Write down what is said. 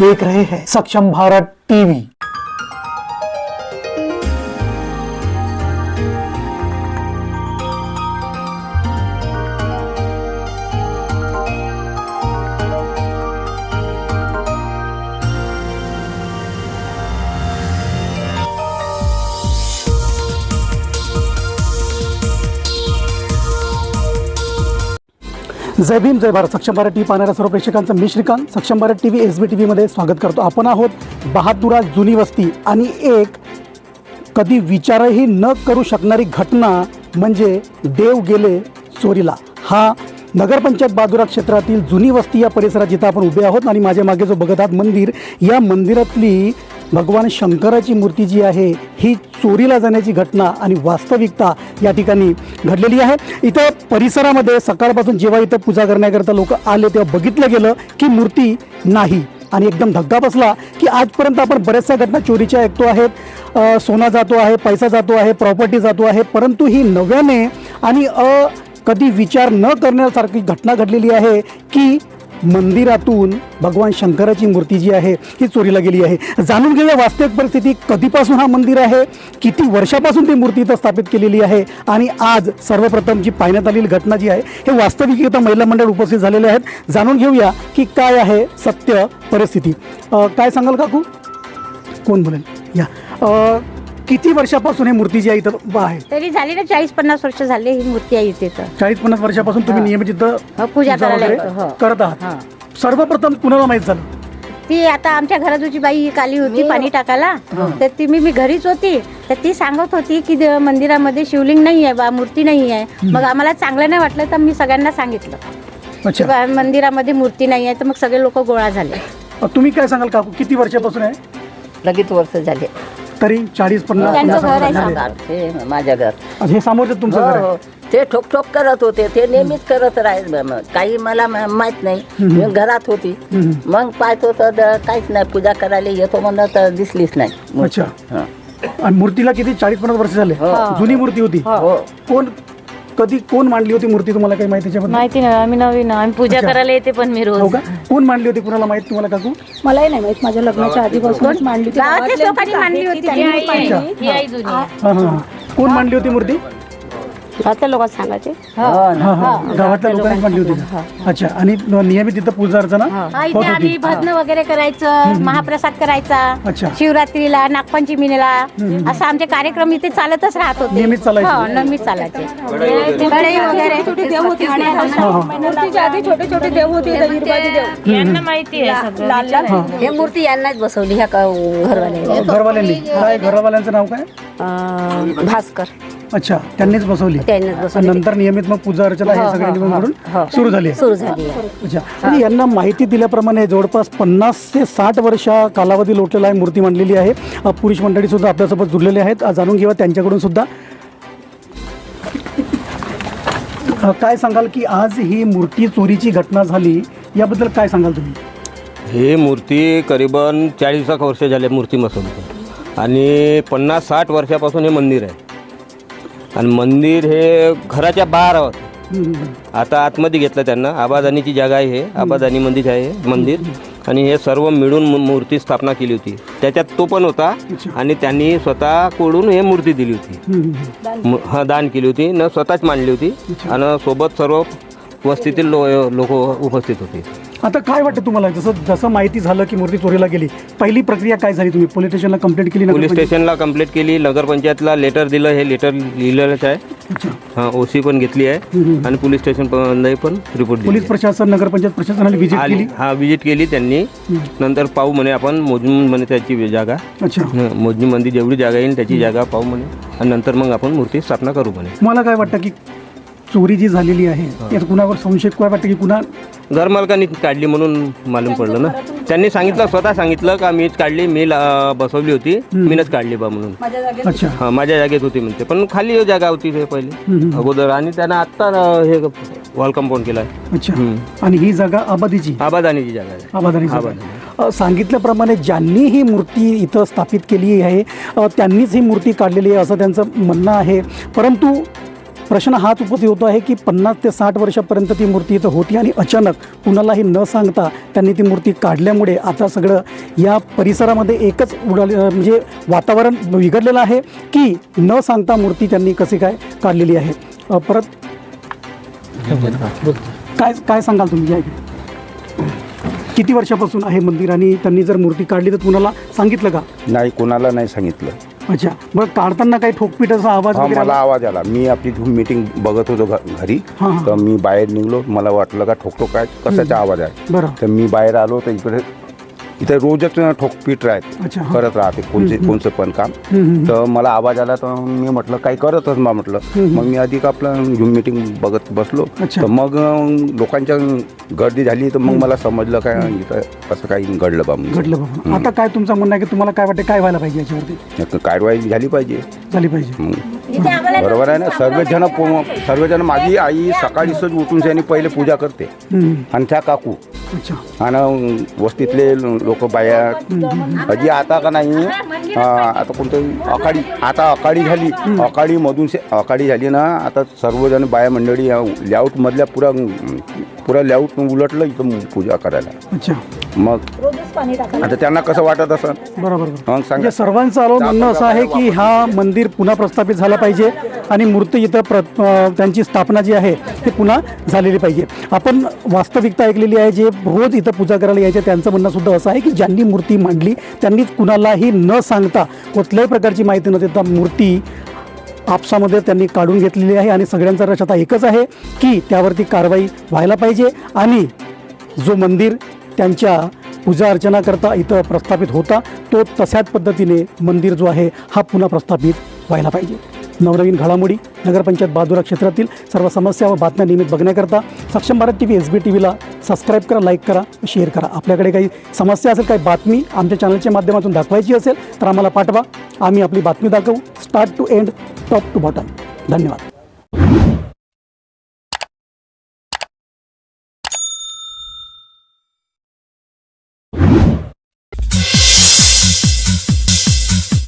देख रहे हैं। सक्षम भारत टीवी। जय भीम जय भारत. सक्षम भारत टी पाहणाऱ्या सर्व प्रेक्षकांचं मी Shrikant. Saksham Bharat T V S B T व्हीमध्ये स्वागत करतो. आपण आहोत बहादुरा जुनी वस्ती आणि एक कधी विचारही न करू शकणारी घटना म्हणजे देव गेले चोरीला. हा नगरपंचायत बहादुरा क्षेत्रातील जुनी वस्ती या परिसरात जिथं आपण उभे आहोत आणि माझ्या मागे जो बघत आहात मंदिर या मंदिरातली भगवान शंकराची मूर्ती जी आहे ही चोरीला जाण्याची घटना आणि वास्तविकता या ठिकाणी घडलेली आहे. इथं परिसरामध्ये सकाळपासून जेव्हा इथं पूजा करण्याकरता लोक आले तेव्हा बघितलं गेलं की मूर्ती नाही. आणि एकदम धक्का बसला की आजपर्यंत आपण बऱ्याचशा घटना चोरीच्या ऐकतो आहेत. सोना जातो आहे पैसा जातो आहे प्रॉपर्टी जातो आहे परंतु ही नव्याने आणि अ कधी विचार न करण्यासारखी घटना घडलेली आहे की मंदिरातून भगवान शंकराची मूर्ती जी आहे ही चोरीला गेली आहे. जाणून घेऊया वास्तविक परिस्थिती कधीपासून हा मंदिर आहे किती वर्षापासून ती मूर्ती इथं स्थापित केलेली आहे आणि आज सर्वप्रथम जी पाहण्यात आलेली घटना जी आहे हे वास्तविक इथं महिला मंडळ उपस्थित झालेले आहेत. जाणून घेऊया की काय आहे सत्य परिस्थिती. काय सांगाल काकू? कोण बोलेल? या. किती वर्षापासून ही मूर्ती जी आहे इथं उभा आहे? तरी झाली ना चाळीस पन्नास वर्ष झाले ही मूर्ती आहे इथे तर चाळीस पन्नास वर्षापासून तुम्ही नियमित इथं हो, पूजा करायला वगैरे येतो, हो. करत आहात. सर्वप्रथम कुणाला माहीत झालं? ती आता आमच्या घराजूची बाई ही काली होती पाणी टाकायला. तर ती मी मी घरीच होती. तर ती सांगत होती की द- मंदिरामध्ये शिवलिंग नाही आहे बा मूर्ती नाही आहे. मग आम्हाला चांगलं नाही वाटलं तर मी सगळ्यांना सांगितलं. की अच्छा. बा मंदिरामध्ये मूर्ती नाही आहे तर मग सगळे लोक गोळा झाले. तुम्ही काय सांगाल काकू? किती वर्षापासून आहे? लगेच वर्ष झाले. तरी चाळीस पन्नास त्यांचं पन्नास घर आहे वर्ष झाले. सांगा. हे माझ्या घर हे समोरचं तुमचं घर हो, आहे हो. ते ठोक ठोक करत होते ते नेहमीच करत राहील काही मला मा- माहीत नाही मी घरात होती हम्म. मग पाहत होतं तर काहीच नाही पूजा करायला येतो म्हणलं तर दिसलीच नाही. अच्छा. हं. आणि मूर्तीला किती चाळीस पन्नास वर्ष झाले हो. जुनी मूर्ती होती हो कोण कधी कोण मांडली होती मूर्ती तुम्हाला काही माहिती त्याच्याबद्दल माहिती नाही आम्ही नवीन आम्ही पूजा. करायला येते पण मी हो रोज का कोण मांडली होती कुणाला माहीत तुम्हाला काकू मलाही नाही माहीत माझ्या लग्नाच्या आधीपासूनच मांडली होती लोकांनी मांडली होती. त्यांनीच ही आई मांडली. आहे. ही आई जुनी आहे. हा हा हा. कोण मांडली होती मूर्ती गावातल्या लोकांना सांगायचे. हो. हा हा गावातल्या लोकांनी मांडली होती. का? अच्छा आणि नियमित तिथं पूजा अर्चना हा, होत इथे आम्ही भजन वगैरे करायचं महाप्रसाद करायचा अच्छा. शिवरात्रीला नागपंचमीला असं आमचे कार्यक्रम इथे चालतच राहत होते. नेहमीच चालायचे? हो नेहमीच चालायचे. कढई वगैरे. छोटे देव होते. हा हा. मूर्तीच्या आधी छोटे छोटे देव होते दहीरबाजी देव. यांना माहिती आहे सगळं. लाल लाल. हे. मूर्ती यांनाच बसवली ह्या घरवाल्यांनी. काय घरवाल्यांचं नाव काय? भास्कर. अच्छा त्यांनीच बसवली. त्यांनीच नंतर नियमित मग पूजा अर्चना हे सगळे नियम करून सुरू झाली सुरू झाली आहे. अच्छा. आणि यांना माहिती दिल्याप्रमाणे जवळपास पन्नास ते साठ वर्षा कालावधी लोटलेला आहे मूर्ती मांडलेली आहे. पुरुष मंडळी सुद्धा आपल्यासोबत जुळलेले आहेत. जाणून घेऊया त्यांच्याकडून सुद्धा. काय सांगाल की आज ही मूर्ती चोरीची घटना झाली याबद्दल काय सांगाल तुम्ही? ही मूर्ती करीबन चाळीस एक वर्ष झाले मूर्ती बसवली आणि पन्नास साठ वर्षापासून हे मंदिर आहे. आणि मंदिर हे घराच्या बाहेर आहोत. आता आतमध्ये घेतलं त्यांना. आबादानीची जागा आहे हे. आबादानीमध्येच आहे मंदिर. आणि हे सर्व मिळून मू- मूर्ती स्थापना केली होती. त्याच्यात तो पण होता. आणि त्यांनी स्वतःकडून हे मूर्ती दिली होती. म- हा दान केली होती. न स्वतःच मांडली होती. आणि सोबत सर्व वस्तीतील लो लोक उपस्थित होते. आता काय वाटतं तुम्हाला? जसं जसं माहिती झालं की मूर्ती चोरीला गेली पहिली प्रक्रिया काय झाली तुम्ही? पोलीस स्टेशनला कंप्लेंट केली पोलीस? स्टेशनला कंप्लेंट केली नगरपंचायतला लेटर दिलं हे लेटर लिहिलेलंच आहे. हां ओ सी पण घेतली आहे आणि पोलीस स्टेशन पण पण रिपोर्ट पोलीस प्रशासन नगरपंचायत प्रशासनाने व्हिजिट आली केली? हा विजिट केली त्यांनी. नंतर पाहू म्हणे आपण मोजून म्हणे त्याची जागा. अच्छा. हं, मोजणीमध्ये जेवढी जागा येईल त्याची जागा पाहू म्हणे. आणि नंतर मग आपण मूर्ती स्थापना करू म्हणे. मला काय वाटतं की चोरी जी झालेली आहे यात कुणावर संशय काय वाटतं की कुणा घरमालकांनी काढली म्हणून मालूम पडलं ना. त्यांनी सांगितलं स्वतः सांगितलं का मीच काढली मी ला- बसवली होती मीनच काढली बा म्हणून. अच्छा. हा माझ्या जागेत होती म्हणते पण खाली जागा होती हे पहिले अगोदर. आणि त्यानं आत्ता हे वॉल कंपाऊंड केलं आहे अच्छा आणि ही जागा आबादीची? आबादानीची जागा आहे. आबादानी जागा. अ, सांगितल्याप्रमाणे ज्यांनी ही मूर्ती इथं स्थापित केली आहे अ, त्यांनीच ही मूर्ती काढलेली आहे असं त्यांचं म्हणणं आहे. परंतु प्रश्न हाच उपस्थित होतो आहे की पन्नास ते साठ वर्षापर्यंत ती मूर्ती इथं होती आणि अचानक कुणालाही न सांगता त्यांनी ती मूर्ती काढल्यामुळे आता सगळं या परिसरामध्ये एकच उडाले म्हणजे वातावरण बिघडलेलं आहे की न सांगता मूर्ती त्यांनी कशी काय काढलेली आहे? परत काय काय सांगाल तुम्ही? या किती वर्षापासून आहे मंदिर आणि त्यांनी जर मूर्ती काढली तर कुणाला सांगितलं का? नाही कोणाला नाही सांगितलं. अच्छा. मग काढताना काही ठोकपीट असा आवाज हा वगैरे मला आला? आवाज आला. मी आपली मीटिंग बघत होतो घ- घरी. हा, हा. तर मी बाहेर निघलो. मला वाटलं का ठोकठोक काय? कशाचा आवाज आहे? बरं. तर मी बाहेर आलो. तर इकडे इथे रोजच ठोकपीट राहत अच्छा, हा. करत राहते कोणते कोणचं पण काम. तर मला आवाज आला तर मी म्हटलं काही करतच मा म्हटलं. मग मी अधिक आपलं झूम मीटिंग बघत बसलो. अच्छा. तर मग अं, लोकांच्या गर्दी झाली तर मग मला समजलं काय इथं असं काही घडलं बा म्हणून. घडलं बाबा आता काय तुमचं म्हणणं आहे की तुम्हाला काय वाटतं काय व्हायला पाहिजे याच्यावरती? कारवाई झाली पाहिजे. झाली पाहिजे. मग बरोबर आहे ना? सर्वजण पो- सर्वजण माझी आई सकाळी सहज उठून त्यांनी पहिले पूजा करते. हम्म. आणि त्या काकू आणि वस्तीतले लोक बाया. अजी आता का नाही? आता कोणतं अकाडी आता अकाडी झाली. अकाडी मधून से अकाडी झाली ना आता सर्वजण बाया मंडळी लेआउट मधल्या पुरा पुरा लेआउट उलटलं इथं पूजा करायला. अच्छा. मग आता त्यांना कसं वाटत असं? बरोबर सांगा. म्हणजे सर्वांचं आलो म्हणणं असं आहे की हा मंदिर पुन्हा प्रस्थापित झाला पाहिजे आणि मूर्ती इथं प्र त्यांची स्थापना जी आहे ती पुन्हा झालेली पाहिजे. आपण वास्तविकता ऐकलेली आहे जे रोज इथं पूजा करायला यायचे. त्यांचं म्हणणं सुद्धा असं आहे की ज्यांनी मूर्ती मांडली त्यांनी कुणालाही न सांगता कुठल्याही प्रकारची माहिती न देता मूर्ती आपसामध्ये त्यांनी काढून घेतलेली आहे आणि सगळ्यांचा रश आता एकच आहे की त्यावरती कारवाई व्हायला पाहिजे आणि जो मंदिर त्यांच्या पूजा अर्चना करता इथं प्रस्थापित होता तो तशाच पद्धतीने मंदिर जो आहे हा पुन्हा प्रस्थापित व्हायला पाहिजे. नवनवीन घडामोडी नगरपंचायत बाजूरा क्षेत्रातील सर्व समस्या व बातम्या नियमित बघण्याकरता Saksham Bharat T V S B T व्हीला subscribe करा लाईक करा शेअर करा. आपल्याकडे काही समस्या असेल काही बातमी आमच्या चॅनलच्या माध्यमातून दाखवायची असेल तर आम्हाला पाठवा. आम्ही आपली बातमी दाखवू. Start to end top to bottom धन्यवाद.